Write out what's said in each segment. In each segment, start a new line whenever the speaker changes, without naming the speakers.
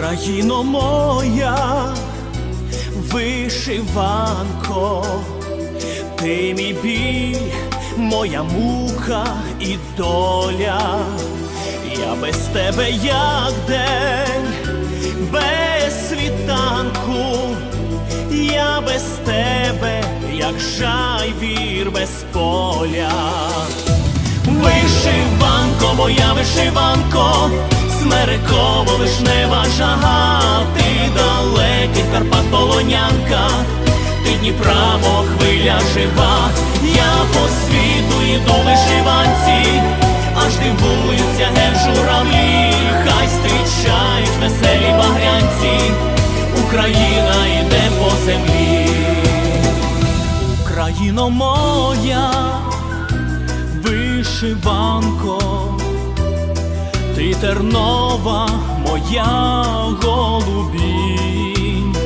Україно моя, вишиванко, ти мій біль, моя мука і доля, я без тебе як день, без світанку, я без тебе, як жайвір без поля. Вишиванко, моя вишиванко, смереково вишнева жага, ти далекий Карпат полонянка, ти Дніпра, мов хвиля жива, я по світу іду вишиванці, аж дивуються ген журавлі, хай зустрічають веселі багрянці, Україна йде по землі, Україно моя вишиванко, ти тернова моя голубінь,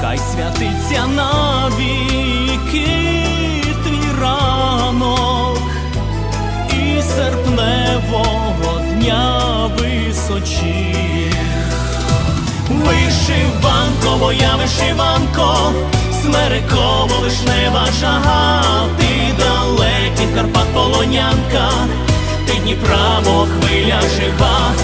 хай святиться навіки твій ранок і серпневого дня височі. Вишиванко, моя вишиванко, смереково вишнева жага, ти далекий Карпат полонянка, Дніпра, мо хвиля жива,